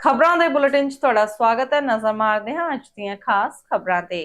ਖਬਰਾਂ ਦੇ ਬੁਲੇਟਿਨ 'ਚ ਤੁਹਾਡਾ ਸਵਾਗਤ ਹੈ। ਨਜ਼ਰ ਮਾਰਦੇ ਹਾਂ ਅੱਜ ਦੀਆਂ ਖਾਸ ਖਬਰਾਂ ਤੇ।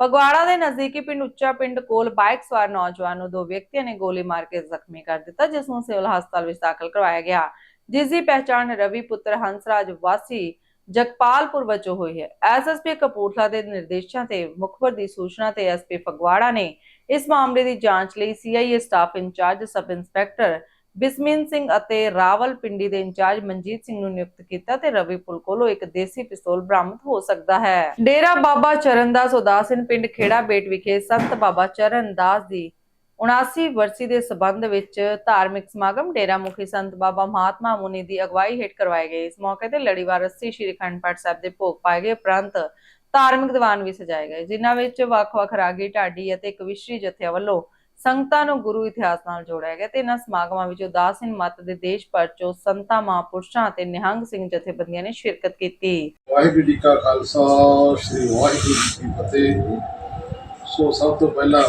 ਫਗਵਾੜਾ ਦੇ ਨਜ਼ਦੀਕੀ ਪਿੰਡ ਉੱਚਾ ਪਿੰਡ ਕੋਲ ਬਾਈਕ ਸਵਾਰ ਨੌਜਵਾਨ ਨੂੰ ਦੋ ਵਿਅਕਤੀਆਂ ਨੇ ਗੋਲੀ ਮਾਰ ਕੇ ਜ਼ਖਮੀ ਕਰ ਦਿੱਤਾ, ਜਿਸ ਨੂੰ ਸਿਵਲ ਹਸਪਤਾਲ ਵਿੱਚ ਦਾਖਲ ਕਰਵਾਇਆ ਗਿਆ। ਜਿਸ ਦੀ ਪਹਿਚਾਣ ਰਵੀ ਪੁੱਤਰ ਹੰਸਰਾਜ ਵਾਸੀ ਜਗਪਾਲਪੁਰ ਵਜੋਂ ਹੋਈ ਹੈ। ਐਸਐਸਪੀ ਕਪੂਰਥਲਾ ਦੇ ਨਿਰਦੇਸ਼ਾਂ ਤੇ ਮੁਖਬਰ ਦੀ ਸੂਚਨਾ ਤੇ ਐਸਪੀ ਫਗਵਾੜਾ ਨੇ ਇਸ ਮਾਮਲੇ ਦੀ ਜਾਂਚ ਲਈ CIA staff in charge sub inspector Bismin Singh ਅਤੇ ਰਾਵਲ ਪਿੰਡੀ ਦੇ ਇੰਚਾਰਜ ਮਨਜੀਤ ਸਿੰਘ ਨੂੰ ਨਿਯੁਕਤ ਕੀਤਾ ਤੇ ਰਵੀ ਪੁਲ ਕੋਲੋਂ ਇੱਕ ਦੇਸੀ ਪਿਸਤੌਲ ਬਰਾਮਦ ਹੋ ਸਕਦਾ ਹੈ। ਡੇਰਾ ਬਾਬਾ ਚਰਨਦਾਸ ਉਦਾਸਨ ਪਿੰਡ ਖੇੜਾ ਬੇਟ ਵਿਖੇ ਸੰਤ ਬਾਬਾ ਚਰਨਦਾਸ ਦੀ 79 ਵਰਸੀ ਦੇ ਸਬੰਧ ਵਿੱਚ ਧਾਰਮਿਕ ਸਮਾਗਮ ਡੇਰਾ ਮੁਖੀ ਸੰਤ ਬਾਬਾ ਮਹਾਤਮਾ ਮੁਨੀ ਦੀ ਅਗਵਾਈ ਹੇਠ ਕਰਵਾਏ ਗਏ। ਇਸ ਮੌਕੇ ਤੇ ਲੜੀਵਾਰ ਰੱਸੀ ਸ਼੍ਰੀ ਅਖੰਡ ਪਾਠ ਸਾਹਿਬ ਦੇ ਭੋਗ ਪਾਏ ਗਏ। ਉਪਰੰਤ ਧਾਰਮਿਕ ਦੀਵਾਨ ਵੀ ਸਜਾਏ ਗਏ, ਜਿਨ੍ਹਾਂ ਵਿੱਚ ਵੱਖ-ਵੱਖ ਰਾਗੀ, ਢਾਡੀ ਅਤੇ ਕਵਿਸ਼ਰੀ ਜਥਿਆਂ ਵੱਲੋਂ ਸੰਗਤਾਂ ਨੂੰ ਗੁਰੂ ਇਤਿਹਾਸ ਨਾਲ ਜੋੜਿਆ ਗਿਆ ਤੇ ਇਹਨਾਂ ਸਮਾਗਮਾਂ ਵਿੱਚ ਉਦਾਸੀਨ ਮਤ ਦੇ ਦੇਸ਼ ਭਰ ਚੋਂ ਸੰਤਾਂ, ਮਹਾਂਪੁਰਸ਼ਾਂ ਅਤੇ ਨਿਹੰਗ ਸਿੰਘ ਜਥੇਬੰਦੀਆਂ ਨੇ ਸ਼ਿਰਕਤ ਕੀਤੀ। ਵਾਹਿਗੁਰੂ ਜੀ ਕਾ ਖਾਲਸਾ, ਸ੍ਰੀ ਵਾਹਿਗੁਰੂ ਜੀ ਕੀ ਫਤਿਹ। ਸੋ ਸਭ ਤੋਂ ਪਹਿਲਾਂ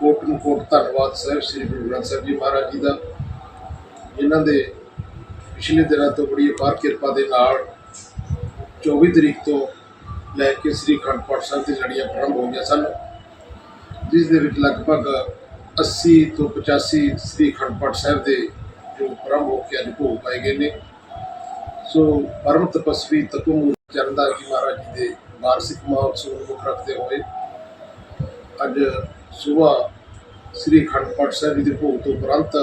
ਕੋਟ ਨੂੰ ਕੋਟ ਧੰਨਵਾਦ ਸਾਹਿਬ ਸ੍ਰੀ ਗੁਰੂ ਗ੍ਰੰਥ ਸਾਹਿਬ ਜੀ ਮਹਾਰਾਜ ਜੀ ਦਾ। ਇਹਨਾਂ ਦੇ ਪਿਛਲੇ ਦਿਨਾਂ ਤੋਂ ਬੜੀ ਅਪਾਰ ਕਿਰਪਾ ਦੇ ਨਾਲ 24 ਤਰੀਕ ਤੋਂ ਲੈ ਕੇ ਸ੍ਰੀ ਅਖੰਡ ਪਾਠ ਸਾਹਿਬ ਦੀ ਲੜੀਆਂ ਪ੍ਰਾਰੰਭ ਹੋਈਆਂ ਸਨ ਜਿਸ ਦੇ ਵਿੱਚ ਲਗਭਗ 80 ਤੋਂ 85 ਸ੍ਰੀ ਅਖੰਡ ਪਾਠ ਸਾਹਿਬ ਦੇ ਜੋ ਪ੍ਰਭ ਹੋ ਕੇ ਅੱਜ ਭੋਗ ਪਾਏ ਗਏ ਨੇ। ਸੋ ਪਰਮ ਤਪਸਵੀ ਤਪਮੂਰ ਚਰਨਦਾਸ ਜੀ ਮਹਾਰਾਜ ਜੀ ਦੇ ਵਾਰਸ਼ਿਕ ਮਹੋਤਸਵ ਨੂੰ ਮੁੱਖ ਰੱਖਦੇ ਹੋਏ ਅੱਜ ਸਵੇਰ ਸ੍ਰੀ ਅਖੰਡ ਪਾਠ ਸਾਹਿਬ ਜੀ ਦੇ ਭੋਗ ਤੋਂ ਉਪਰੰਤ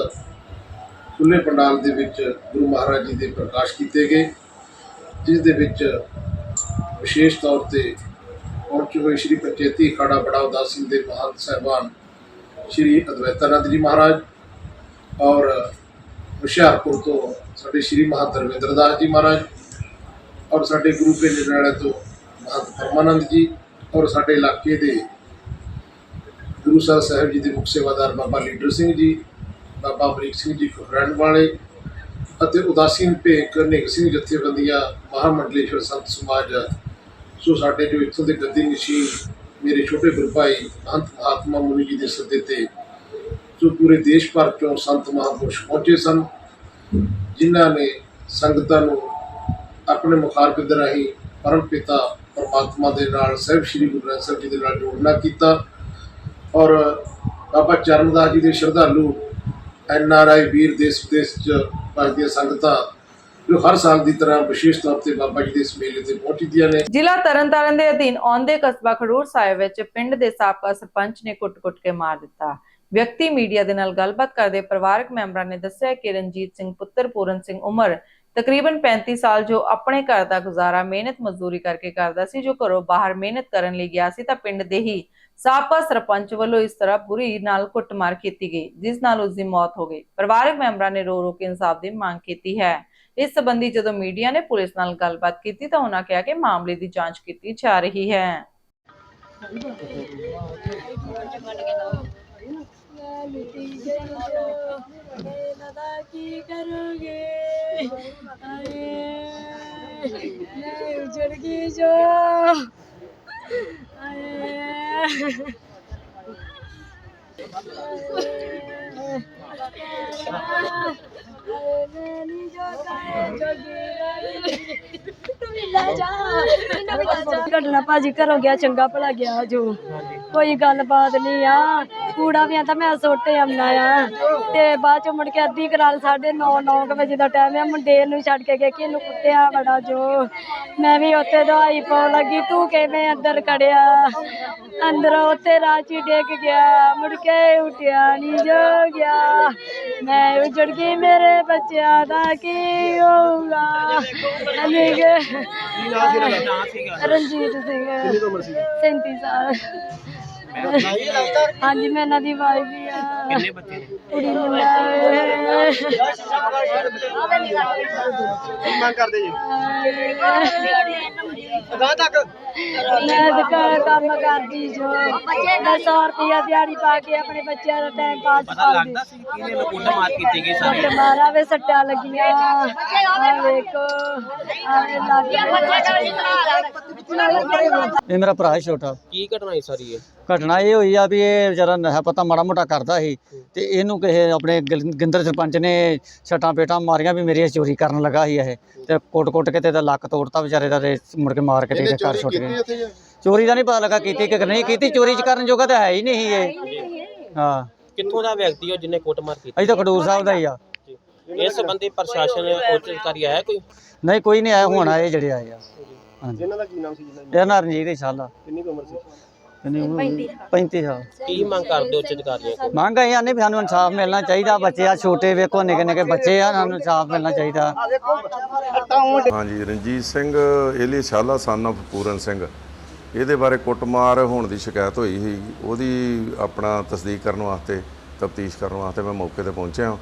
ਖੁੱਲੇ ਪੰਡਾਲ ਦੇ ਵਿੱਚ ਗੁਰੂ ਮਹਾਰਾਜ ਜੀ ਦੇ ਪ੍ਰਕਾਸ਼ ਕੀਤੇ ਗਏ, ਜਿਸ ਦੇ ਵਿੱਚ ਵਿਸ਼ੇਸ਼ ਤੌਰ ਤੇ ਪਹੁੰਚੇ ਹੋਏ ਸ੍ਰੀ ਪੰਚੇਤੀ ਅਖਾੜਾ ਬੜਾ ਉਦਾਸੀ ਦੇ ਮਹਾਨ ਸਾਹਿਬਾਨ ਸ੍ਰੀ ਅਦਵੈਤਾਨੰਦ ਜੀ ਮਹਾਰਾਜ ਔਰ ਹੁਸ਼ਿਆਰਪੁਰ ਤੋਂ ਸਾਡੇ ਸ਼੍ਰੀ ਮਹਾਨ ਧਰਮਿੰਦਰ ਜੀ ਮਹਾਰਾਜ ਔਰ ਸਾਡੇ ਗੁਰੂ ਕੇ ਨਿਰਣੈ ਤੋਂ ਮਹੰਤ ਪਰਮਾਨੰਦ ਜੀ ਔਰ ਸਾਡੇ ਇਲਾਕੇ ਦੇ ਗੁਰੂ ਸਾਹਿਬ ਸਾਹਿਬ ਜੀ ਦੇ ਮੁਖ ਸੇਵਾਦਾਰ ਬਾਬਾ ਲੀਡਰ ਸਿੰਘ ਜੀ, ਬਾਬਾ ਅਮਰੀਕ ਸਿੰਘ ਜੀ ਖੁਰਣ ਵਾਲੇ ਅਤੇ ਉਦਾਸੀਨ ਭੇਕ ਨਿਗ ਸਿੰਘ ਜਥੇਬੰਦੀਆਂ ਮਹਾਮੰਡਲੇਸ਼ਵਰ ਸੰਤ ਸਮਾਜ ਸੋ ਸਾਡੇ ਜੋ ਇੱਥੋਂ ਦੇ ਗੱਦੀ ਨਸ਼ੀਨ ਮੇਰੇ ਛੋਟੇ ਗੁਰੂ ਭਾਈ ਅੰਤ ਮਹਾਤਮਾ ਮੁਨੀ ਜੀ ਦੇ ਸੱਦੇ ਤੇ ਜੋ ਪੂਰੇ ਦੇਸ਼ ਭਰ ਚੋਂ ਸੰਤ ਮਹਾਂਪੁਰਸ਼ ਪਹੁੰਚੇ ਸਨ, ਜਿਨ੍ਹਾਂ ਨੇ ਸੰਗਤਾਂ ਨੂੰ ਆਪਣੇ ਮੁਖਾਰਬਿੰਦ ਰਾਹੀਂ ਪਰਮ ਪਿਤਾ ਪਰਮਾਤਮਾ ਦੇ ਨਾਲ, ਸਹਿਬ ਸ੍ਰੀ ਗੁਰੂ ਗ੍ਰੰਥ ਸਾਹਿਬ ਜੀ ਦੇ ਨਾਲ ਜੋੜਨਾ ਕੀਤਾ ਔਰ ਬਾਬਾ ਚਰਨਦਾਸ ਜੀ ਦੇ ਸ਼ਰਧਾਲੂ ਐਨ ਆਰ ਆਈ ਵੀਰ ਦੇਸ਼ ਵਿਦੇਸ਼ ਚ ਵਸਦੀਆਂ ਸੰਗਤਾਂ ਜੋ ਹਰ ਸਾਲ ਦੀ ਤਰ੍ਹਾਂ ਵਿਸ਼ੇਸ਼ ਤੌਰ ਤੇ ਬਾਬਾ ਜੀ ਦੇ ਇਸ ਮੇਲੇ ਤੇ ਪਹੁੰਚਦੀਆਂ ਨੇ। ਜ਼ਿਲ੍ਹਾ ਤਰਨਤਾਰਨ ਦੇ ਅਧੀਨ ਆਉਂਦੇ ਕਸਬਾ ਖਡੂਰ ਸਾਹਿਬ ਵਿੱਚ ਪਿੰਡ ਦੇ ਸਾਬਕਾ ਸਰਪੰਚ ਨੇ ਕੁੱਟ-ਕੁੱਟ ਕੇ ਮਾਰ ਦਿੱਤਾ। ਵਿਅਕਤੀ ਮੀਡੀਆ ਦੇ ਨਾਲ ਗੱਲਬਾਤ ਕਰਦੇ ਪਰਿਵਾਰਕ ਮੈਂਬਰਾਂ ਨੇ ਦੱਸਿਆ ਕਿ ਰਣਜੀਤ ਸਿੰਘ, ਪੁੱਤਰ ਪੂਰਨ ਸਿੰਘ ਉਮਰ ਤਕਰੀਬਨ 35 ਸਾਲ, ਜੋ ਆਪਣੇ ਘਰ ਦਾ ਗੁਜ਼ਾਰਾ ਮਿਹਨਤ ਮਜ਼ਦੂਰੀ ਕਰਕੇ ਕਰਦਾ ਸੀ, ਜੋ ਘਰੋਂ ਬਾਹਰ ਮਿਹਨਤ ਕਰਨ ਲਈ ਗਿਆ ਸੀ, ਤਾਂ ਪਿੰਡ ਦੇ ਹੀ ਸਾਬਕਾ ਸਰਪੰਚ ਵੱਲੋਂ ਇਸ ਤਰ੍ਹਾਂ ਬੁਰੀ ਨਾਲ ਕੁੱਟਮਾਰ ਕੀਤੀ ਗਈ, ਜਿਸ ਨਾਲ ਉਸ ਦੀ ਮੌਤ ਹੋ ਗਈ। ਪਰਿਵਾਰਕ ਮੈਂਬਰਾਂ ਨੇ ਰੋ ਰੋ ਕੇ ਇਨਸਾਫ ਦੀ ਮੰਗ ਕੀਤੀ ਹੈ। ਇਸ ਸਬੰਧੀ ਜਦੋਂ ਮੀਡੀਆ ਨੇ ਪੁਲਿਸ ਨਾਲ ਗੱਲਬਾਤ ਕੀਤੀ ਤਾਂ ਉਹਨਾਂ ਕਿਹਾ ਕਿ ਮਾਮਲੇ ਦੀ ਜਾਂਚ ਕੀਤੀ ਜਾ ਰਹੀ ਹੈ ਕੀ ਕਰੋਗੇ ਆਏ ਉਜੜ ਗਈ ਜੋ ਆਏ ਮੈਂ ਨਹੀਂ ਜੋ ਜੋਗੀ ਤੂੰ ਭਾਜੀ ਘਰੋਂ ਗਿਆ, ਚੰਗਾ ਭਲਾ ਗਿਆ ਜੋ ਕੋਈ ਗੱਲਬਾਤ ਨਹੀਂ ਆ। ਕੂੜਾ ਵੀ ਆਂਦਾ, ਮੈਂ ਸੋਟੇ ਆਉਣਾ ਆ। ਤੇ ਬਾਅਦ ਚ ਮੁੜ ਕੇ ਅੱਧੀ ਕਰਾਲ ਸਾਢੇ 9 9 ਵਜੇ ਦਾ ਟਾਈਮ ਆ। ਮੁੰਡੇ ਨੂੰ ਛੱਡ ਕੇ ਗਏ ਕਿ ਇਹਨੂੰ ਕੁੱਟਿਆ ਬੜਾ ਜੋ। ਮੈਂ ਵੀ ਉੱਥੇ ਦਵਾਈ ਪਾਉਣ ਲੱਗੀ, ਤੂੰ ਕਿਵੇਂ ਅੰਦਰ ਖੜਿਆ? ਅੰਦਰ ਉੱਥੇ ਰਾਚੀ ਡੇਗ ਗਿਆ। ਮੁੜ ਕੇ ਉਠਿਆ ਨਹੀਂ ਜੋ ਗਿਆ। ਮੈਂ ਉਜੜ ਗਈ ਮੇਰੇ ਬੱਚਿਆਂ ਦਾ ਕੀ ਹੋਊਗਾ? ਅਨੇਕ ਰਣਜੀਤ? ਸਿੰਘ। ਕਿੰਨੀ ਉਮਰ ਸੀ 37 ਸਾਲ। ਹਾਂਜੀ ਮੈਂ ਇਹਨਾਂ ਦੀ ਵਾਈਫ ਵੀ ਆ। ਕਿੰਨੇ ਬੱਚੇ ਕੁੜੀ ਮੁੰਡਾ ਕੀ ਮੰਗ ਕਰਦੇ ਜੀ ਅਗਾਂਹ ਤੱਕ ਮੈਂ ਦੁਕਾਨ ਕੰਮ ਕਰਦੀ ਜੋ ਮੈਂ 100 ਰੁਪਇਆ ਦਿਹਾੜੀ ਪਾ ਕੇ ਆਪਣੇ ਬੱਚਿਆਂ ਦਾ ਟਾਈਮ ਪਾਸ ਪਤਾ ਕਰਦੀ ਲੱਗਦਾ ਸੀ ਕਿ ਇਹਨੂੰ ਕੁੱਟ ਮਾਰ ਕੀਤੀ ਗਈ ਸਾਰੀ ਤੇ ਮਾਰਾ ਵੇ ਸੱਟਾਂ ਲੱਗੀਆਂ ਆ ਵੇਖੋ ਆਵੇ ਲੱਗ ਇਹ ਮੇਰਾ ਭਰਾ ਹੈ ਛੋਟਾ ਕੀ ਘਟਨਾ ਹੈ ਸਾਰੀ ਇਹ ਘਟਨਾ ਇਹ ਹੋਈ ਆ ਵੀ ਇਹ ਵਿਚਾਰਾ ਨਸ਼ਾ ਪਤਾ ਮਾੜਾ ਮੋਟਾ ਕਰਦਾ ਕਰਦਾ ਸੀ ਤੇ ਇਹਨੂੰ ਕਿਸੇ ਆਪਣੇ ਗਿਲ- ਗਿੰਦਰ ਸਰਪੰਚ ਨੇ ਛਟਾਂ ਪੇਟਾਂ ਮਾਰੀਆਂ ਵੀ ਮੇਰੀ ਇਹ ਚੋਰੀ ਕਰਨ ਲੱਗਾ ਸੀ ਇਹ। ਤੇ ਕੁੱਟ-ਕੁੱਟ ਕੇ ਤੇ ਇਹਦਾ ਲੱਕ ਤੋੜਤਾ ਵਿਚਾਰੇ ਦਾ ਤੇ ਮੁੜ ਕੇ ਮਾਰ ਕੇ ਤੇ ਇਹਨੇ ਇਹਦੇ ਘਰ ਚੋਰੀ ਛੁੱਟ ਕੀਤੀ ਗਏ ਇੱਥੇ ਜਾਂ ਚੋਰੀ ਦਾ ਨਹੀਂ ਪਤਾ ਲੱਗਾ ਕੀਤੀ ਕਿ ਨਹੀਂ ਕੀਤੀ ਚੋਰੀ ਚ ਕਰਨ ਜੋਗਾ ਤਾਂ ਹੈ ਹੀ ਨਹੀਂ ਇਹ। ਹਾਂ ਕਿੱਥੋਂ ਦਾ ਵਿਅਕਤੀ ਹੋ ਜਿਹਨੇ ਕੁੱਟਮਾਰ ਕੀਤੀ? ਅਜੇ ਤਾਂ ਖਡੂਰ ਸਾਹਿਬ ਦਾ ਹੀ ਆ। ਇਸ ਸੰਬੰਧੀ ਪ੍ਰਸ਼ਾਸਨ ਉੱਚ ਅਧਿਕਾਰੀ ਆਇਆ ਕੋਈ? ਨਹੀਂ ਕੋਈ ਨਹੀਂ ਆਇਆ ਹੁਣ ਆਏ ਜਿਹੜੇ ਆਏ ਆ। ਹਾਂਜੀ। ਇਹਨਾਂ ਦਾ ਕੀ ਨਾਮ ਸੀ ਜਿਹਨਾਂ ਇਹ ਨਾ ਰਣਜੀਤ ਹੀ ਸਾਲਾ। ਕਿੰਨੀ ਕੁ ਉਮਰ ਸੀ? ਕਿੰਨੀ ਉਮਰ ਹੋਈ? 35 ਸਾਲ ਕੀ ਮੰਗ ਕਰਦੇ ਉੱਚ ਅਧਿਕਾਰੀਆਂ ਕੋਲ? ਮੰਗ ਆਈ ਆਨੇ ਵੀ ਸਾਨੂੰ ਇਨਸਾਫ ਮਿਲਣਾ ਚਾਹੀਦਾ ਬੱਚੇ ਆ ਛੋਟੇ ਵੇਖੋ ਨਿੱਕੇ ਨਿੱਕੇ ਬੱਚੇ ਆ ਸਾਨੂੰ ਇਨਸਾਫ ਮਿਲਣਾ ਚਾਹੀਦਾ। ਹਾਂਜੀ ਰਣਜੀਤ ਸਿੰਘ ਏਲੀ ਸ਼ਾਲਾ ਸਨ of ਪੂਰਨ ਸਿੰਘ। ਇਹਦੇ ਬਾਰੇ ਕੁੱਟਮਾਰ ਹੋਣ ਦੀ ਸ਼ਿਕਾਇਤ ਹੋਈ ਸੀ। ਉਹਦੀ ਆਪਣਾ ਤਸਦੀਕ ਕਰਨ ਵਾਸਤੇ ਤਫਤੀਸ਼ ਕਰਨ ਵਾਸਤੇ ਮੈਂ ਮੌਕੇ ਤੇ ਪਹੁੰਚਿਆ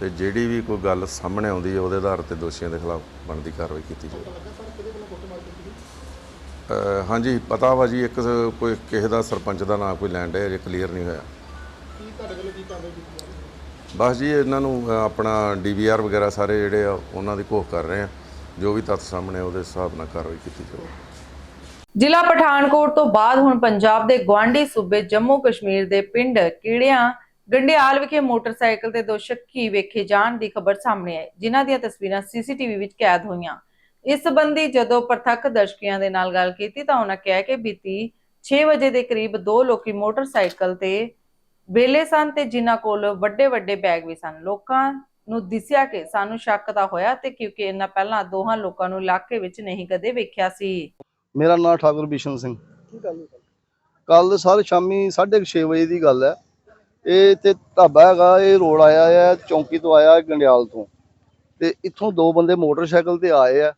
ਤੇ ਜਿਹੜੀ ਵੀ ਕੋਈ ਗੱਲ ਸਾਹਮਣੇ ਆਉਂਦੀ ਹੈ ਉਹਦੇ ਆਧਾਰ ਤੇ ਦੋਸ਼ੀਆਂ ਦੇ ਖਿਲਾਫ ਬਣਦੀ ਕਾਰਵਾਈ ਕੀਤੀ ਜਾਵੇ ਅਹ ਹਾਂਜੀ ਪਤਾ ਵਾ ਜੀ ਇੱਕ ਕੋਈ ਕਿਸੇ ਦਾ ਸਰਪੰਚ ਦਾ ਨਾਂ ਕੋਈ ਲੈਂਡ ਹੈ ਜੇ ਕਲੀਅਰ ਨਹੀਂ ਹੋਇਆ। ਬਸ ਜੀ ਇਹਨਾਂ ਨੂੰ ਆਪਣਾ ਡੀਵੀਆਰ ਵਗੈਰਾ ਸਾਰੇ ਜਿਹੜੇ ਆ ਉਹਨਾਂ ਦੀ ਘੋਖ ਕਰ ਰਹੇ ਆ। ਜੋ ਵੀ ਤੱਥ ਸਾਹਮਣੇ ਉਹਦੇ ਹਿਸਾਬ ਨਾਲ ਕਾਰਵਾਈ ਕੀਤੀ ਜਾਵੇ ਜ਼ਿਲ੍ਹਾ ਪਠਾਨਕੋਟ ਤੋਂ ਬਾਅਦ ਹੁਣ ਪੰਜਾਬ ਦੇ ਗਵਾਂਢੀ ਸੂਬੇ ਜੰਮੂ ਕਸ਼ਮੀਰ ਦੇ ਪਿੰਡ ਕੀੜਿਆਂ ਗੰਡਿਆਲ ਵਿਖੇ ਮੋਟਰਸਾਈਕਲ ਤੇ ਦੋ ਸ਼ੱਕੀ ਵੇਖੇ ਜਾਣ ਦੀ ਖਬਰ ਸਾਹਮਣੇ ਆਈ ਜਿਨ੍ਹਾਂ ਦੀਆਂ ਤਸਵੀਰਾਂ ਸੀਸੀਟੀਵੀ ਵਿੱਚ ਕੈਦ ਹੋਈਆਂ। ਇਸ ਸੰਬੰਧੀ ਜਦੋਂ ਪ੍ਰਤੱਖ ਦਰਸ਼ਕੀਆਂ ਦੇ ਨਾਲ ਗੱਲ ਕੀਤੀ ਤਾਂ ਉਹਨਾਂ ਕਿਹਾ ਕਿ ਬੀਤੀ 6 ਵਜੇ ਦੇ ਕਰੀਬ ਦੋ ਲੋਕੀ ਮੋਟਰਸਾਈਕਲ ਤੇ ਵੇਲੇ ਸਨ ਤੇ ਜਿਨ੍ਹਾਂ ਕੋਲ ਵੱਡੇ ਵੱਡੇ ਬੈਗ ਵੀ ਸਨ। ਲੋਕਾਂ ਨੂੰ ਦਿਸਿਆ ਕਿ ਸਾਨੂੰ ਸ਼ੱਕ ਤਾਂ ਹੋਇਆ ਤੇ ਕਿਉਂਕਿ ਇਹਨਾਂ ਪਹਿਲਾਂ ਦੋਹਾਂ ਲੋਕਾਂ ਨੂੰ ਇਲਾਕੇ ਵਿੱਚ ਨਹੀਂ ਕਦੇ ਵੇਖਿਆ ਸੀ। ਮੇਰਾ ਨਾਮ ਠਾਕੁਰ ਬਿਸ਼ਨ ਸਿੰਘ। ਕੱਲ ਸਰ ਸ਼ਾਮੀ 6:30 ਵਜੇ ਦੀ ਗੱਲ ਹੈ। ਇਹ ਤੇ ਢਾਬਾ ਹੈਗਾ ਇਹ ਰੋਡ ਆਇਆ ਹੈ ਚੌਂਕੀ ਤੋਂ ਆਇਆ ਗੰਡਿਆਲ ਤੋਂ। ਤੇ ਇੱਥੋਂ ਦੋ ਬੰਦੇ ਮੋਟਰਸਾਈਕਲ ਤੇ ਆਏ ਆ।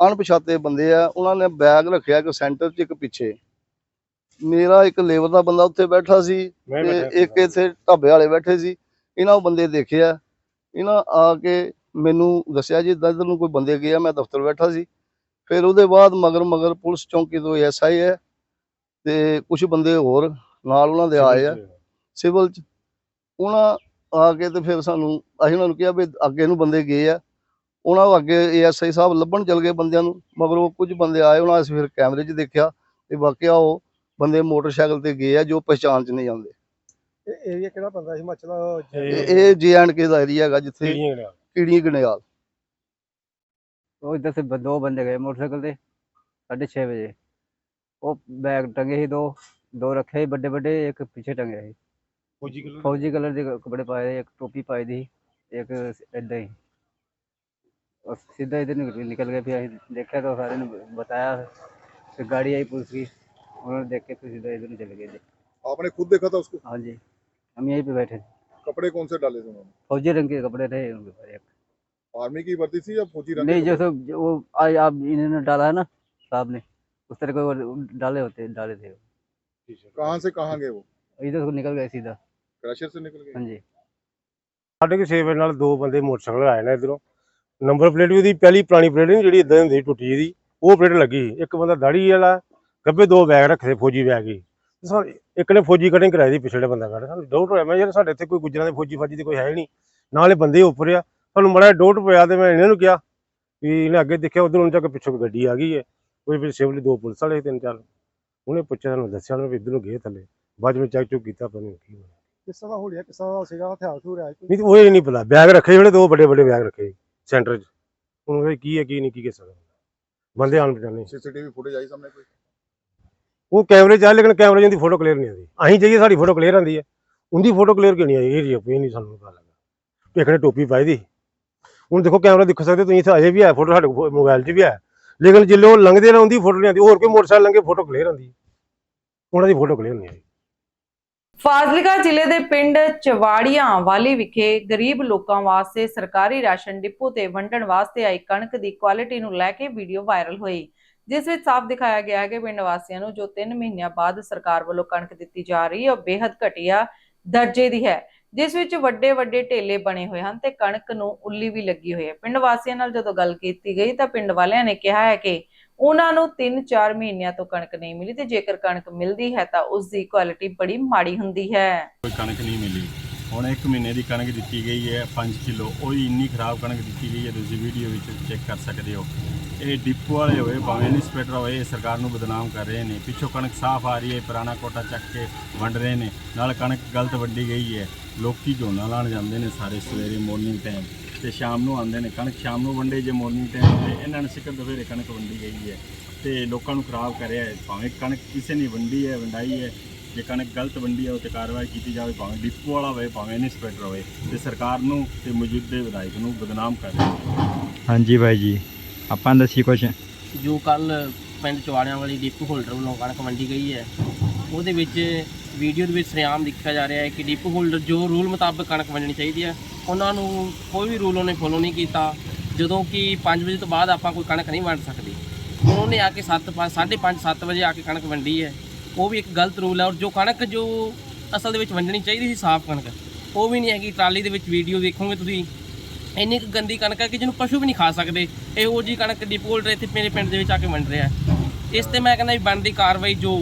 ਅਣਪਛਾਤੇ ਬੰਦੇ ਆ ਉਹਨਾਂ ਨੇ ਬੈਗ ਰੱਖਿਆ ਇੱਕ ਸੈਂਟਰ 'ਚ ਇੱਕ ਪਿੱਛੇ। ਮੇਰਾ ਇੱਕ ਲੇਬਰ ਦਾ ਬੰਦਾ ਉੱਥੇ ਬੈਠਾ ਸੀ ਤੇ ਇੱਕ ਇੱਥੇ ਢਾਬੇ ਵਾਲੇ ਬੈਠੇ ਸੀ। ਇਹਨਾਂ ਉਹ ਬੰਦੇ ਦੇਖਿਆ। ਇਹਨਾਂ ਆ ਕੇ ਮੈਨੂੰ ਦੱਸਿਆ ਜੀ ਇੱਧਰ ਨੂੰ ਕੋਈ ਬੰਦੇ ਗਏ ਆ ਮੈਂ ਦਫ਼ਤਰ ਬੈਠਾ ਸੀ। ਫਿਰ ਉਹਦੇ ਬਾਅਦ ਮਗਰ ਮਗਰ ਪੁਲਿਸ ਚੌਂਕੀ ਤੋਂ ਐਸਆਈ ਹੈ ਤੇ ਕੁਝ ਬੰਦੇ ਹੋਰ ਨਾਲ ਉਹਨਾਂ ਦੇ ਆਏ ਆ। ਸਿਵਲ ਚ। ਉਹਨਾਂ ਆ ਕੇ ਤੇ ਫਿਰ ਸਾਨੂੰ ਅਸੀਂ ਉਹਨਾਂ ਨੂੰ ਕਿਹਾ ਵੀ ਅੱਗੇ ਨੂੰ ਬੰਦੇ ਗਏ ਆ। ਉਹਨਾਂ ਨੂੰ ਅੱਗੇ ਏਐਸਆਈ ਸਾਹਿਬ ਲੱਭਣ ਚਲ ਗਏ ਬੰਦਿਆਂ ਨੂੰ ਮਗਰ ਉਹ ਕੁਝ ਬੰਦੇ ਆਏ ਉਹਨਾਂ ਅਸੀਂ ਫਿਰ ਕੈਮਰੇ 'ਚ ਦੇਖਿਆ ਤੇ ਵਾਕਿਆ ਉਹ ਬੰਦੇ ਮੋਟਰਸਾਈਕਲ ਤੇ ਗਏ ਆ ਜੋ ਪਛਾਣ 'ਚ ਨਹੀਂ ਆਉਂਦੇ। ਏਰੀਆ ਕਿਹੜਾ ਪੈਂਦਾ ਹਿਮਾਚਲ ਇਹ- ਇਹ ਜੇ ਐਂਡ ਕੇ ਦਾ ਏਰੀਆ ਹੈਗਾ ਜਿੱਥੇ ਏਰੀਆ ਕੀੜੀ ਗਣਿਆਲ ਉਹ ਇੱਧਰ ਸੇ ਬ- ਦੋ ਬੰਦੇ ਗਏ ਮੋਟਰਸਾਈਕਲ ਤੇ ਸਾਢੇ ਛੇ ਵਜੇ। ਉਹ ਬੈਗ ਟੰਗੇ ਸੀ ਦੋ ਦੋ ਰੱਖੇ ਸੀ ਵੱਡੇ ਵੱਡੇ ਇੱਕ ਪਿੱਛੇ ਟੰਗਿਆ ਸੀ। ਫੌਜੀ ਕਲਰ? ਫੌਜੀ ਕਲਰ ਦੇ ਕੱਪੜੇ ਪਾਏ ਇੱਕ ਟੋਪੀ ਪਾਈ ਦੀ ਸੀ, ਇੱਕ ਏਦਾਂ ਹੀ। ਉਹ ਸਿੱਧਾ ਇਧਰ ਨਿਕਲ ਗਏ ਫਿਰ ਅਸੀਂ ਦੇਖਿਆ ਤਾਂ ਸਾਰਿਆਂ ਨੂੰ ਬ- ਬਤਾਇਆ ਫਿਰ गाड़ी आई पुलिस की उन्होंने देख के फिर सीधा इधर ही चले गए थे आपने खुद देखा था उसको हाँ जी हम यहीं पे बैठे थे कपड़े कौन से डाले थे उन्होंने फौजी रंग के कपड़े थे उनके ऊपर एक आर्मी की वर्दी थी या फौजी रंग नहीं के जो सब जो वो आज आप इन्होंने डाला है ना साहब ने उस तरह के वो डाले होते डाले थे कपड़े? कहाँ से कहाँ गए वो इधर से निकल गए सीधा क्रशर से निकल गए हाँ जी ਸਾਢੇ ਕੁ ਛੇ ਵਜੇ ਨਾਲ ਦੋ ਬੰਦੇ ਮੋਟਰਸਾਈਕਲ ਆਏ ਨੇ ਇਧਰੋਂ ਨੰਬਰ ਪਲੇਟ ਵੀ ਉਹਦੀ ਪਹਿਲੀ ਪੁਰਾਣੀ ਪਲੇਟ ਨਹੀਂ ਜਿਹੜੀ ਇਦਾਂ ਹੁੰਦੀ ਟੁੱਟੀ ਜਿਹੀ। ਉਹ ਪਲੇਟ ਲੱਗੀ। ਇੱਕ ਬੰਦਾ ਦਾੜੀ ਵਾਲਾ ਗੱਬੇ ਦੋ ਬੈਗ ਰੱਖੇ ਫੌਜੀ ਬੈਗ ਹੀ। ਤੇ ਸਾ- ਇੱਕ ਨੇ ਫੌਜੀ ਕਟਿੰਗ ਕਰਾਈ ਦੀ ਪਿਛਲੇ ਬੰਦਾ ਕੱਢ ਸਾਨੂੰ ਡਾਊਟ ਹੋਇਆ ਮੈਂ ਯਾਰ ਸਾਡੇ ਇੱਥੇ ਕੋਈ ਗੁੱਜਰਾਂ ਦੇ ਫੌਜੀ ਫਾਜੀ ਦੀ ਕੋਈ ਹੈ ਹੀ ਨਹੀਂ। ਨਾਲੇ ਬੰਦੇ ਉੱਪਰ ਆ। ਸਾਨੂੰ ਮੜਾ ਡਾਊਟ ਪਿਆ ਤੇ ਮੈਂ ਇਹਨਾਂ ਨੂੰ ਕਿਹਾ ਵੀ ਇਹਨੇ ਅੱਗੇ ਦੇਖਿਆ ਉਧਰ ਨੂੰ ਜਾ ਕੇ ਪਿੱਛੋਂ ਗੱਡੀ ਆ ਗਈ ਹੈ। ਕੋਈ ਫਿਰ ਸਿਵਲ ਦੋ ਪੁਲਿਸ ਵਾਲੇ ਤਿੰਨ ਚਾਰ। ਉਹਨੇ ਪੁੱਛਿਆ ਸਾਨੂੰ ਦੱਸਿਆ ਉਹਨੇ ਵੀ ਇੱਧਰ ਨੂੰ ਗਏ ਥੱਲੇ। ਬਾਅਦ ਵਿੱਚ ਚੈੱਕ ਚੁੱਕ ਕੀਤਾ ਪਤਾ ਨਹੀਂ ਕੀ ਹੋਇਆ। ਕਿਸ ਦਾ ਹੋਲਿਆ ਕਿਸ ਦਾ ਸੀਗਾ ਹਥਿਆਰ ਕੋਈ? ਨਹੀਂ ਉਹ ਇਹ ਨਹੀਂ ਪਤਾ। ਬੈਗ ਰੱਖੇ ਜਿਹੜੇ ਦੋ ਵੱਡੇ ਵੱਡੇ ਬੈਗ ਰੱਖੇ ਸੈਂਟਰ 'ਚ। ਉਹਨੂੰ ਇਹ ਕੀ ਹੈ ਕੀ ਨਹੀਂ ਕੀ ਕਹਿ ਸਕਦਾ। ਬੰਦੇ ਆਣ ਪਛਾਣੇ ਸੀਸੀਟੀਵੀ ਫੁਟੇਜ ਆਈ ਸਾਹਮਣੇ ਕੋਈ? ਉਹ ਕੈਮਰੇ 'ਚ ਆ ਲੇਕਿਨ ਕੈਮਰੇ 'ਚ ਦੀ ਫੋਟੋ ਕਲੀਅਰ ਨਹੀਂ ਆਉਂਦੀ। ਅਸੀਂ ਜਾਈਏ ਸਾਡੀ ਫੋਟੋ ਕਲੀਅਰ ਆਉਂਦੀ ਹੈ। ਉਹਦੀ ਫੋਟੋ ਕਲੀਅਰ ਕਿਉਂ ਨਹੀਂ ਆਈ? ਇਹ ਜੀ ਇਹ ਨਹੀਂ ਸਾਨੂੰ ਪਤਾ ਲੱਗਾ। ਭੇਖ ਨੇ ਟੋਪੀ ਪਾਈ ਦੀ। ਹੁਣ ਦੇਖੋ ਕੈਮਰਾ ਦੇਖ ਸਕਦੇ ਤੁਸੀਂ ਇੱਥੇ ਅਜੇ ਵੀ ਹੈ ਫੋਟੋ ਸਾਡੇ ਕੋਲ ਮੋਬਾਈਲ 'ਚ ਵੀ ਹੈ। ਲੇਕਿਨ ਜਿੱਲੇ ਉਹ ਲੰਘਦੇ ਨੇ ਉਹਦੀ ਫੋਟੋ ਨਹੀਂ ਆਉਂਦੀ। ਹੋਰ ਕੋਈ ਮੋਟਰਸਾਈਕਲ ਲੰਘੇ ਫੋਟੋ ਕਲੀਅਰ ਆਉਂਦੀ। ਉਹਨਾਂ ਦੀ ਫੋਟੋ ਕਲੀਅਰ ਨਹੀਂ ਆਈ। ਫਾਜ਼ਿਲਕਾ ਜ਼ਿਲ੍ਹੇ ਦੇ ਪਿੰਡ ਚਵਾੜੀਆਂ ਵਾਲੀ ਵਿਖੇ ਗਰੀਬ ਲੋਕਾਂ ਵਾਸਤੇ ਸਰਕਾਰੀ ਰਾਸ਼ਨ ਡਿਪੂ ਤੇ ਵੰਡਣ ਵਾਸਤੇ ਆਈ ਕਣਕ ਦੀ ਕੁਆਲਿਟੀ ਨੂੰ ਲੈ ਕੇ ਵੀਡੀਓ ਵਾਇਰਲ ਹੋਈ। ਜਿਸ ਵਿੱਚ ਸਾਫ਼ ਦਿਖਾਇਆ ਗਿਆ ਹੈ ਕਿ ਪਿੰਡ ਵਾਸੀਆਂ ਨੂੰ ਜੋ 3 ਮਹੀਨਿਆਂ ਬਾਅਦ ਸਰਕਾਰ ਵੱਲੋਂ ਕਣਕ ਦਿੱਤੀ ਜਾ ਰਹੀ ਹੈ, ਉਹ ਬੇहद ਘਟੀਆ ਦਰਜੇ ਦੀ ਹੈ। ਜਿਸ ਵਿੱਚ ਵੱਡੇ ਵੱਡੇ ਢੇਲੇ ਬਣੇ ਹੋਏ ਹਨ ਤੇ ਕਣਕ ਨੂੰ ਉੱਲੀ ਵੀ ਲੱਗੀ ਹੋਈ ਹੈ। ਪਿੰਡ ਵਾਸੀਆਂ ਨਾਲ ਜਦੋਂ ਗੱਲ ਕੀਤੀ ਗਈ ਤਾਂ ਪਿੰਡ ਵਾਲਿਆਂ ਨੇ ਕਿਹਾ ਹੈ ਕਿ ਉਹਨਾਂ ਨੂੰ 3-4 ਮਹੀਨਿਆਂ ਤੋਂ ਕਣਕ ਨਹੀਂ ਮਿਲੀ ਤੇ ਜੇਕਰ ਕਣਕ ਮਿਲਦੀ ਹੈ ਤਾਂ ਉਸ ਦੀ ਕੁਆਲਿਟੀ ਬੜੀ ਮਾੜੀ ਹੁੰਦੀ ਹੈ। ਕੋਈ ਕਣਕ ਨਹੀਂ ਮਿਲੀ। ਹੁਣ 1 ਮਹੀਨੇ ਦੀ ਕਣਕ ਦਿੱਤੀ ਗਈ ਹੈ 5 ਕਿਲੋ। ਉਹ ਇੰਨੀ ਖਰਾਬ ਕਣਕ ਦਿੱਤੀ ਗਈ ਹੈ, ਤੁਸੀਂ ਵੀਡੀਓ ਵਿੱਚ ਚੈੱਕ ਕਰ ਸਕਦੇ ਹੋ। ਇਹ ਡਿਪੂ ਵਾਲੇ ਹੋਏ, ਭਾਵੇਂ ਇੰਸਪੈਕਟਰ ਹੋਏ, ਇਹ ਸਰਕਾਰ ਨੂੰ ਬਦਨਾਮ ਕਰ ਰਹੇ ਨੇ। ਪਿੱਛੋਂ ਕਣਕ ਸਾਫ਼ ਆ ਰਹੀ ਹੈ ਪੁਰਾਣਾ ਕੋਟਾ ਚੱਕ ਕੇ ਵੰਡ ਰਹੇ ਨੇ। ਨਾਲ ਕਣਕ ਗਲਤ ਵੰਡੀ ਗਈ ਹੈ। ਲੋਕੀ ਝੋਨਾ ਲਾਣ ਜਾਂਦੇ ਨੇ ਸਾਰੇ ਸਵੇਰੇ ਮਾਰਨਿੰਗ ਟਾਈਮ ਤੇ ਸ਼ਾਮ ਨੂੰ ਆਉਂਦੇ ਨੇ। ਕਣਕ ਸ਼ਾਮ ਨੂੰ ਵੰਡੇ ਜੇ ਮਾਰਨਿੰਗ ਟਾਈਮ ਤੇ ਇਹਨਾਂ ਨੇ ਸਿੱਕਰ ਦਵੇਰੇ ਕਣਕ ਵੰਡੀ ਗਈ ਹੈ ਤੇ ਲੋਕਾਂ ਨੂੰ ਖਰਾਬ ਕਰਿਆ ਹੈ। ਭਾਵੇਂ ਕਣਕ ਕਿਸੇ ਨੇ ਵੰਡੀ ਹੈ, ਵੰਡਾਈ ਹੈ, ਜੇ ਕਣਕ ਗਲਤ ਵੰਡੀ ਹੈ, ਉਹ ਤੇ ਕਾਰਵਾਈ ਕੀਤੀ ਜਾਵੇ। ਭਾਵੇਂ ਡਿਪੂ ਵਾਲਾ ਹੋਵੇ, ਭਾਵੇਂ ਇੰਸਪੈਕਟਰ ਹੋਵੇ, ਤੇ ਸਰਕਾਰ ਨੂੰ ਤੇ ਮੌਜੂਦੇ ਵਿਧਾਇਕ ਨੂੰ ਬਦਨਾਮ ਕਰ ਰਹੇ ਨੇ। ਹਾਂਜੀ ਬਾਈ ਜੀ। ਆਪਾਂ ਦੱਸੀ ਕੁਛ? ਜੋ ਕੱਲ ਪਿੰਡ ਚਵਾੜਿਆਂ ਵਾਲੀ ਡਿਪੂ ਹੋਲਡਰ ਵੱਲੋਂ ਕਣਕ ਵੰਡੀ ਗਈ ਹੈ, ਉਹਦੇ ਵਿੱਚ ਵੀਡੀਓ ਦੇ ਵਿੱਚ ਸਰਿਆਮ ਦਿਖਾਇਆ ਜਾ ਰਿਹਾ ਹੈ ਕਿ ਡਿਪੂ ਹੋਲਡਰ ਜੋ ਰੂਲ ਮੁਤਾਬਕ ਕਣਕ ਵੰਡਣੀ ਚਾਹੀਦੀ ਹੈ, ਉਹਨਾਂ ਨੂੰ ਕੋਈ ਵੀ ਰੂਲ ਉਹਨੇ ਫੋਲੋ ਨਹੀਂ ਕੀਤਾ, ਜਦੋਂ ਕਿ 5 ਵਜੇ ਤੋਂ ਬਾਅਦ ਆਪਾਂ ਕੋਈ ਕਣਕ ਨਹੀਂ ਵੰਡ ਸਕਦੇ। ਹੁਣ ਉਹਨੇ ਆ ਕੇ 7 5 5:30 7 ਵਜੇ ਆ ਕੇ ਕਣਕ ਵੰਡੀ ਹੈ, ਉਹ ਵੀ ਇੱਕ ਗਲਤ ਰੂਲ ਹੈ ਔਰ ਜੋ ਕਣਕ ਜੋ ਅਸਲ ਦੇ ਵਿੱਚ ਵੰਡਣੀ ਚਾਹੀਦੀ ਸੀ ਸਾਫ਼ ਕਣਕ, ਉਹ ਵੀ ਨਹੀਂ ਹੈਗੀ, ਟਰਾਲੀ ਦੇ ਵਿੱਚ ਵੀਡੀਓ ਦੇਖੋਗੇ ਤੁਸੀਂ ਇੰਨੀ ਕੁ ਗੰਦੀ ਕਣਕ ਹੈ ਕਿ ਜਿਹਨੂੰ ਪਸ਼ੂ ਵੀ ਨਹੀਂ ਖਾ ਸਕਦੇ। ਇਹੋ ਜੀ ਕਣਕ ਡਿਪੂ ਹੋਲਡਰ ਇੱਥੇ ਮੇਰੇ ਪਿੰਡ ਦੇ ਵਿੱਚ ਆ ਕੇ ਵੰਡ ਰਿਹਾ ਇਸ ਤੇ ਮੈਂ ਕਹਿੰਦਾ ਵੀ ਬਣਦੀ ਕਾਰਵਾਈ ਜੋ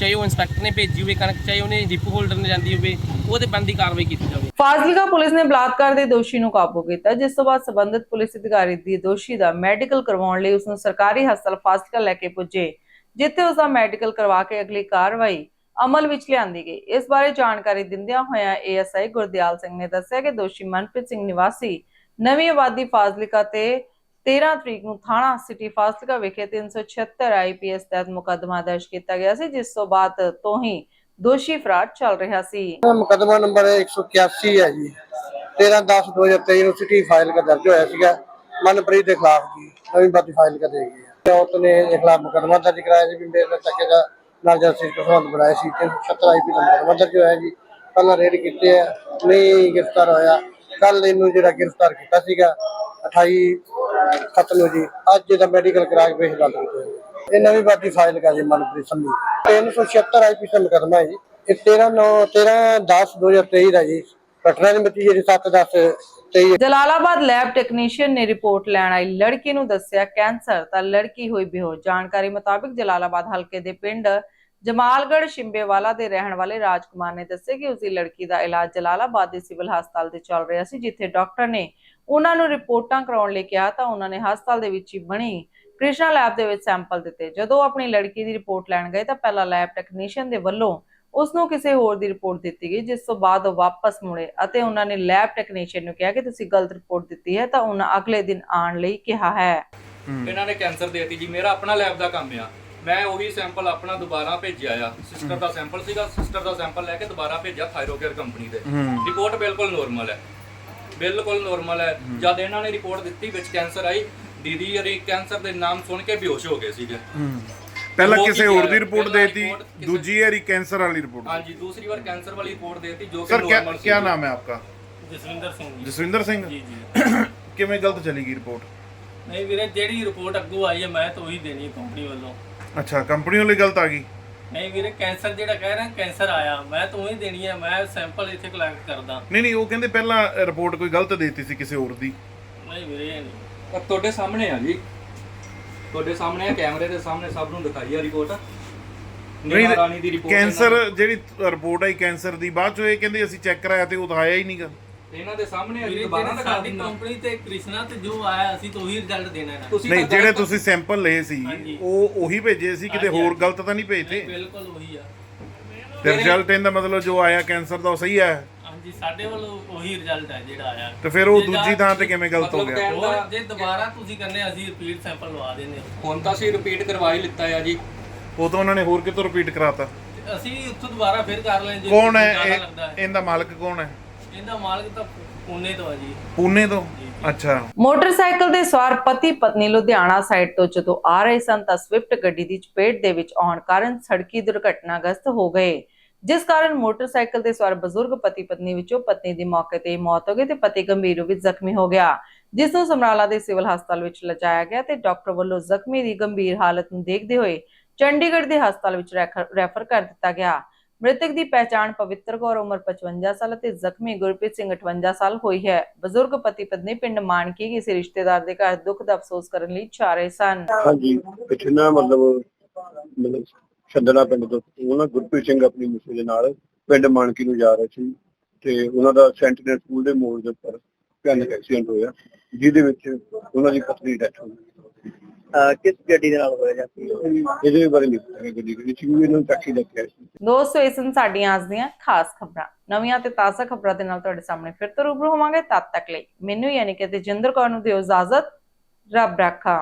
ਚਾਹੇ ਉਹ ਇੰਸਪੈਕਟਰ ਨੇ ਭੇਜੀ ਹੋਵੇ ਕਣਕ, ਚਾਹੇ ਉਹਨੇ ਡਿਪੂ ਹੋਲਡਰ ਨੇ ਜਾਂਦੀ ਹੋਵੇ, ਉਹਦੇ ਬਣਦੀ ਕਾਰਵਾਈ ਕੀਤੀ ਜਾਵੇ ਫਾਜ਼ਿਲਕਾ ਪੁਲਿਸ ਨੇ ਬਲਾਤਕਾਰ ਦੇ ਦੋਸ਼ੀ ਨੂੰ ਕਾਬੂ ਕੀਤਾ, ਜਿਸ ਤੋਂ ਬਾਅਦ ਸਬੰਧਤ ਪੁਲਿਸ ਅਧਿਕਾਰੀ ਦੀ ਦੋਸ਼ੀ ਦਾ ਮੈਡੀਕਲ ਕਰਵਾਉਣ ਲਈ ਉਸ ਨੂੰ ਸਰਕਾਰੀ ਹਸਪਤਾਲ ਫਾਜ਼ਿਲਕਾ ਲੈ ਕੇ ਪੁੱਜੇ, ਜਿੱਥੇ ਉਸ ਦਾ ਮੈਡੀਕਲ ਕਰਵਾ ਕੇ ਅਗਲੀ ਕਾਰਵਾਈ ਅਮਲ ਵਿੱਚ ਲਿਆਂਦੀ ਗਈ। ਇਸ ਬਾਰੇ ਜਾਣਕਾਰੀ ਦਿੰਦਿਆਂ ਹੋਇਆਂ ਏਐਸਆਈ ਗੁਰਦਿਆਲ ਸਿੰਘ ਨੇ ਦੱਸਿਆ ਕਿ ਦੋਸ਼ੀ ਮਨਪ੍ਰੀਤ ਸਿੰਘ ਨਿਵਾਸੀ ਨਵੀਂ ਆਬਾਦੀ ਫਾਜ਼ਿਲਕਾ ਤੇ 13 ਤਰੀਕ ਨੂੰ ਥਾਣਾ ਸਿਟੀ ਫਾਜ਼ਿਲਕਾ ਵਿਖੇ 376 ਆਈਪੀਐਸ ਤਹਿਤ ਮੁਕੱਦਮਾ ਦਰਜ ਕੀਤਾ ਗਿਆ ਸੀ, ਜਿਸ ਤੋਂ ਬਾਅਦ ਤੋਂ ਹੀ ਦੋਸ਼ੀ ਫਰਾਰ ਚੱਲ ਰਿਹਾ ਸੀ। ਮੁਕਦਮਾ ਨੰਬਰ 181 ਹੈ ਜੀ। 13 10 2023 ਨੂੰ ਸਿਟੀ ਫਾਈਲ ਦਰਜ ਹੋਇਆ ਸੀਗਾ। ਮਨਪ੍ਰੀਤ ਦੇ ਖਿਲਾਫ ਜੀ, ਨਵੀਂ ਬਾਤੀ ਫਾਈਲ ਕਰ ਦੇਗੀ ਔਰਤ ਨੇ ਇਹਦੇ ਖਿਲਾਫ ਮੁਕਦਮਾ ਦਰਜ ਕਰਾਇਆ ਸੀ ਵੀ ਮੇਰੇ ਨਾਲ ਚੱਕੇ ਦਾ ਨਾਲ ਜਦ ਕਸੌਂਦ ਬਣਾਇਆ ਸੀ। 376 ਆਈਪੀ ਦਾ ਮੁਕਦਮਾ ਦਰਜ ਹੋਇਆ ਜੀ, ਪਹਿਲਾਂ ਰੇਡ ਕੀਤੇ ਆ, ਨਹੀਂ ਗ੍ਰਿਫਤਾਰ ਹੋਇਆ। ਕੱਲ ਇਹਨੂੰ ਜਿਹੜਾ ਗ੍ਰਿਫਤਾਰ ਕੀਤਾ ਸੀਗਾ 28 ਸੱਤ ਨੂੰ ਜੀ, ਅੱਜ ਇਹਦਾ ਮੈਡੀਕਲ ਕਰਾ ਕੇ ਪੇਸ਼ ਕਰ ਦਿੱਤਾ ਇਹ ਨਵੀਂ ਬਾਤੀ ਫਾਈਲ ਕਰ ਜੀ ਮਨਪ੍ਰੀਤ ਸੰਧੂ। 376 ਆਈਪੀ ਮੁਕਦਮਾ ਹੈ ਜੀ। ਇਹ 13 9 13 10 2023 ਦਾ ਜੀ। ਘਟਨਾ ਦੀ ਮਿਤੀ ਜਿਹੜੀ 7 10 23 ਜਲਾਲਾਬਾਦ ਲੈਬ ਟੈਕਨੀਸ਼ੀਅਨ ਨੇ ਰਿਪੋਰਟ ਲੈਣ ਆਈ ਲੜਕੀ ਨੂੰ ਦੱਸਿਆ, ਕੈਂਸਰ। ਤਾਂ ਲੜਕੀ ਹੋਈ ਬੇਹੋਸ਼। ਜਾਣਕਾਰੀ ਮੁਤਾਬਕ ਜਲਾਲਾਬਾਦ ਹਲਕੇ ਦੇ ਪਿੰਡ ਜਮਾਲਗੜ੍ਹ ਸ਼ਿੰਬੇਵਾਲਾ ਦੇ ਰਹਿਣ ਵਾਲੇ ਰਾਜਕੁਮਾਰ ਨੇ ਦੱਸਿਆ ਕਿ ਉਸਦੀ ਲੜਕੀ ਦਾ ਇਲਾਜ ਜਲਾਲਾਬਾਦ ਦੇ ਸਿਵਲ ਹਸਪਤਾਲ ਤੇ ਚੱਲ ਰਿਹਾ ਸੀ, ਜਿੱਥੇ ਡਾਕਟਰ ਨੇ ਉਹਨਾਂ ਨੂੰ ਰਿਪੋਰਟਾਂ ਕਰਾਉਣ ਲਈ ਕਿਹਾ ਤਾਂ ਉਹਨਾਂ ਨੇ ਹਸਪਤਾਲ ਦੇ ਵਿੱਚ ਹੀ ਬਣੀ ਕ੍ਰਿਸ਼ਨਾ ਲੈਬ ਦੇ ਵਿੱਚ ਸੈਂਪਲ ਦਿੱਤੇ। ਜਦੋਂ ਆਪਣੀ ਲੜਕੀ ਦੀ ਰਿਪੋਰਟ ਲੈਣ ਗਏ ਤਾਂ ਪਹਿਲਾਂ ਲੈਬ ਟੈਕਨੀਸ਼ੀਅਨ ਦੇ ਵੱਲੋਂ ਉਸ ਨੂੰ ਕਿਸੇ ਹੋਰ ਦੀ ਰਿਪੋਰਟ ਦਿੱਤੀ ਗਈ, ਜਿਸ ਤੋਂ ਬਾਅਦ ਉਹ ਵਾਪਸ ਮੁੜੇ ਅਤੇ ਉਹਨਾਂ ਨੇ ਲੈਬ ਟੈਕਨੀਸ਼ੀਅਨ ਨੂੰ ਕਿਹਾ ਕਿ ਤੁਸੀਂ ਗਲਤ ਰਿਪੋਰਟ ਦਿੱਤੀ ਹੈ ਤਾਂ ਉਹਨਾਂ ਅਗਲੇ ਦਿਨ ਆਉਣ ਲਈ ਕਿਹਾ ਹੈ। ਇਹਨਾਂ ਨੇ ਕੈਂਸਰ ਦੇਤੀ। ਜੀ, ਮੇਰਾ ਆਪਣਾ ਲੈਬ ਦਾ ਕੰਮ ਆ। ਮੈਂ ਉਹੀ ਸੈਂਪਲ ਆਪਣਾ ਦੁਬਾਰਾ ਭੇਜਿਆ ਆ। ਸਿਸਟਰ ਦਾ ਸੈਂਪਲ ਸੀਗਾ ਸਿਸਟਰ ਦਾ ਸੈਂਪਲ ਲੈ ਕੇ ਦੁਬਾਰਾ ਭੇਜਿਆ ਥਾਇਰੋਕੇਅਰ ਕੰਪਨੀ ਦੇ। ਰਿਪੋਰਟ ਬਿਲਕੁਲ ਨੋਰਮਲ ਹੈ। ਬਿਲਕੁਲ ਨੋਰਮਲ ਹੈ। ਜਦ ਇਹਨਾਂ ਨੇ ਰਿਪੋਰਟ ਦਿੱਤੀ ਵਿੱਚ ਕੈਂਸਰ ਆਈ ਦੀਦੀ ਅਰੇ ਕੈਂਸਰ ਦੇ ਨਾਮ ਸੁਣ ਕੇ ਬੇਹੋਸ਼ ਹੋ ਗਏ ਸੀਗੇ। ਪਹਿਲਾਂ ਕਿਸੇ ਹੋਰ ਦੀ ਰਿਪੋਰਟ ਦੇਤੀ ਦੂਜੀ ਵਾਰੀ ਕੈਂਸਰ ਵਾਲੀ ਰਿਪੋਰਟ ਹਾਂਜੀ ਦੂਸਰੀ ਵਾਰ ਕੈਂਸਰ ਵਾਲੀ ਰਿਪੋਰਟ ਦੇਤੀ ਜੋ ਕਿ ਨੋਰਮਲ ਸੀ ਕੀ ਨਾਮ ਹੈ ਆਪਕਾ? ਜਸਵਿੰਦਰ ਸਿੰਘ ਜਸਵਿੰਦਰ ਸਿੰਘ? ਜੀ ਜੀ। ਕਿਵੇਂ ਗਲਤ ਚਲੀ ਗਈ ਰਿਪੋਰਟ ਨਹੀਂ ਵੀਰੇ ਜਿਹੜੀ ਰਿਪੋਰਟ ਅੱਗੋਂ ਆਈ ਹੈ ਮੈਂ ਤਾਂ ਉਹੀ ਦੇਣੀ ਕੰਪਨੀ ਵੱਲੋਂ। ਅੱਛਾ ਕੰਪਨੀ ਵਾਲੀ ਗਲਤ ਆ ਗਈ। ਨਹੀਂ ਵੀਰੇ ਕੈਂਸਰ ਜਿਹੜਾ ਕਹਿ ਰਹੇ ਕੈਂਸਰ ਆਇਆ। ਮੈਂ ਤਾਂ ਉਹੀ ਦੇਣੀ ਹੈ ਮੈਂ ਸੈਂਪਲ ਇੱਥੇ ਕਲੈਕਟ ਕਰਦਾ। ਨਹੀਂ ਨਹੀਂ ਉਹ ਕਹਿੰਦੇ ਪਹਿਲਾਂ ਰਿਪੋਰਟ ਕੋਈ ਗਲਤ ਦੇਤੀ ਸੀ ਕਿਸੇ ਹੋਰ ਦੀ। ਨਹੀਂ ਵੀਰੇ ਇਹ ਨਹੀਂ। ਤੁਹਾਡੇ ਸਾਹਮਣੇ ਆ ਜੀ। ਤੁਹਾਡੇ ਸਾਹਮਣੇ ਆ ਕੈਮਰੇ ਦੇ ਸਾਹਮਣੇ ਸਭ ਨੂੰ ਦਿਖਾਈ ਆ ਰਿਪੋਰਟ ਨਹੀਂ, ਰਾਣੀ ਦੀ ਰਿਪੋਰਟ ਕੈਂਸਰ ਜਿਹੜੀ ਰਿਪੋਰਟ ਆਈ ਕੈਂਸਰ ਦੀ ਬਾਅਦ ਚੋਂ ਇਹ ਕਹਿੰਦੇ ਅਸੀਂ ਚੈੱਕ ਕਰਾਇਆ ਤੇ ਉਹ ਤਾਂ ਆਇਆ ਹੀ ਨਹੀਂਗਾ ਇਹਨਾਂ ਦੇ ਸਾਹਮਣੇ ਆ ਜੀ ਦੁਬਾਰਾ ਦਿਖਾ ਸਾਡੀ ਦਿੰਦਾ। ਕੰਪਨੀ ਤੇ ਕ੍ਰਿਸ਼ਨਾ ਤੇ ਜੋ ਆਇਆ ਅਸੀਂ ਤਾਂ ਉਹੀ ਰਿਜ਼ਲਟ ਦੇਣਾ ਹੈ ਤੁਸੀਂ ਨਹੀਂ ਤਾਂ ਜਿਹੜੇ ਗਲਤ- ਤੁਸੀਂ ਸੈਂਪਲ ਲਏ ਸੀ ਹਾਂਜੀ। ਉਹ ਉਹੀ ਭੇਜੇ ਸੀ ਕਿਤੇ ਹਾਂਜੀ, ਹੋਰ ਹਾਂਜੀ। ਗਲਤ ਤਾਂ ਨਹੀਂ ਭੇਜਤੇ ਬਿਲਕੁਲ ਉਹੀ ਆ। ਤੇ ਰਿਜ਼ਲਟ ਇਹਦਾ ਮਤਲਬ ਜੋ ਆਇਆ ਕੈਂਸਰ ਦਾ ਉਹ ਸਹੀ ਹੈ ਹਾਂਜੀ ਸਾਡੇ ਵੱਲੋਂ ਉਹੀ ਰਿਜ਼ਲਟ ਹੈ ਜਿਹੜਾ ਆਇਆ। ਤੇ ਫਿਰ ਉਹ ਜੇ ਦੂਜੀ ਜਾਂ- ਥਾਂ ਤੇ ਕਿਵੇਂ ਗਲਤ ਹੋ ਮਤਲਬ ਗਿਆ? ਕਹਿਣ ਹੋਰ ਦਾ ਜੇ ਦੁਬਾਰਾ ਤੁਸੀਂ ਕਹਿੰਦੇ ਅਸੀਂ ਰਿਪੀਟ ਸੈਂਪਲ ਲਵਾ ਦਿੰਦੇ ਹੁਣ ਤਾਂ ਅਸੀਂ ਰਿਪੀਟ ਕਰਵਾ ਹੀ ਲਿੱਤਾ ਆ ਜੀ। ਉਹ ਤਾਂ ਉਹਨਾਂ ਨੇ ਹੋਰ ਕਿਤੋਂ ਰਿਪੀਟ ਕਰਾਤਾ? ਤੇ ਅਸੀਂ ਉੱਥੋਂ ਦੁਬਾਰਾ ਫਿਰ ਕਰ ਲੈਂਦੇ ਜੇ ਕੌਣ ਹੈ। ਇਹ-। ਇਹਦਾ ਮਾਲਕ ਕੌਣ ਹੈ? ਇਹਦਾ ਮਾਲਕ ਤਾਂ ਪੂਨੇ ਤੋਂ ਆ ਜੀ। ਪੂਨੇ ਤੋਂ? ਅੱਛਾ। ਮੋਟਰਸਾਈਕਲ ਤੇ ਸਵਾਰ ਪਤੀ ਪਤਨੀ ਲੁਧਿਆਣਾ ਸਾਈਡ ਤੋਂ ਜਦੋਂ ਆ ਰਹੇ ਸਨ ਤਾਂ ਸਵਿਫਟ ਗੱਡੀ ਦੀ ਚਪੇਟ ਦੇ ਵਿੱਚ ਆਉਣ ਕਾਰਨ ਸੜਕੀ ਦੁਰਘਟਨਾਗ੍ਰਸਤ ਹੋ ਗਏ। ਜਿਸ ਕਾਰਨ ਮੋਟਰਸਾਈਕਲ ਤੇ ਸਵਾਰ ਬਜ਼ੁਰਗ ਪਤੀ ਪਤਨੀ ਵਿੱਚੋਂ ਪਤਨੀ ਦੀ ਮੌਕੇ ਤੇ ਹੀ ਮੌਤ ਹੋ ਗਈ ਤੇ ਪਤੀ ਗੰਭੀਰ ਰੂਪ ਵਿੱਚ ਜ਼ਖਮੀ ਹੋ ਗਿਆ। ਜਿਸ ਨੂੰ ਸਮਰਾਲਾ ਦੇ ਸਿਵਲ ਹਸਪਤਾਲ ਵਿੱਚ ਲਿਜਾਇਆ ਗਿਆ ਤੇ ਡਾਕਟਰ ਵੱਲੋਂ ਜ਼ਖਮੀ ਦੀ ਗੰਭੀਰ ਹਾਲਤ ਨੂੰ ਦੇਖਦੇ ਹੋਏ ਚੰਡੀਗੜ੍ਹ ਦੇ ਹਸਪਤਾਲ ਵਿੱਚ ਰੈਫਰ ਕਰ ਦਿੱਤਾ ਗਿਆ। ਮ੍ਰਿਤਕ ਦੀ ਪਹਿਚਾਣ ਪਵਿੱਤਰ ਕੌਰ ਉਮਰ 55 ਸਾਲ ਅਤੇ ਜ਼ਖਮੀ ਗੁਰਪ੍ਰੀਤ ਸਿੰਘ 58 ਸਾਲ ਹੋਈ ਹੈ। ਬਜ਼ੁਰਗ ਪਤੀ ਪਤਨੀ ਪਿੰਡ ਮਾਨਕੀ ਕਿਸੇ ਰਿਸ਼ਤੇਦਾਰ ਦੇ ਘਰ ਦੁੱਖ ਦਾ ਅਫਸੋਸ ਕਰਨ ਲਈ ਜਾ ਰਹੇ ਸਨ। ਹਾਂਜੀ ਪਿੱਛੇ ਮਤਲਬ ਮਤਲਬ ਛੱਡਣਾ ਪਿੰਡ ਤੋਂ। ਉਹਨਾਂ ਗੁਰਪ੍ਰੀਤ ਸਿੰਘ ਆਪਣੀ ਮਿਸੇ ਦੇ ਨਾਲ ਪਿੰਡ ਮਾਨਕੀ ਨੂੰ ਜਾ ਰਹੇ ਸੀ ਤੇ ਉਹਨਾਂ ਦਾ ਸੈਂਟੀਨਲ ਸਕੂਲ ਦੇ ਮੋੜ ਦੇ ਉੱਪਰ ਭਿਆਨਕ ਐਕਸੀਡੈਂਟ ਹੋਇਆ, ਜਿਹਦੇ ਵਿੱਚ ਉਹਨਾਂ ਦੀ ਪਤਨੀ ਡੈਥ ਹੋ ਗਈ। ਕਿਸ ਗੱਡੀ ਦੇ ਨਾਲ ਹੋਇਆ ਜਾਂਦੀ ਇਹਦੇ ਬਾਰੇ ਨਹੀਂ ਪਤਾ ਗੱਡੀ ਕਿਹੜੀ ਸੀ ਇਹਨੂੰ ਟੈਕਸੀ ਲੱਗਿਆ ਸੀ। ਦੋਸਤੋ ਇਹ ਸਨ ਸਾਡੀਆਂ ਅੱਜ ਦੀਆਂ ਖਾਸ ਖਬਰਾਂ। ਨਵੀਆਂ ਤੇ ਤਾਜ਼ਾ ਖਬਰਾਂ ਦੇ ਨਾਲ ਤੁਹਾਡੇ ਸਾਹਮਣੇ ਫਿਰ ਤੋਂ ਰੂਬਰੂ ਹੋਵਾਂਗੇ ਤਦ ਤੱਕ ਲਈ। ਮੈਨੂੰ ਯਾਨੀ ਕਿ ਤੇਜਿੰਦਰ ਕੌਰ ਨੂੰ ਦਿਓ ਇਜਾਜ਼ਤ। ਰੱਬ ਰਾਖਾ।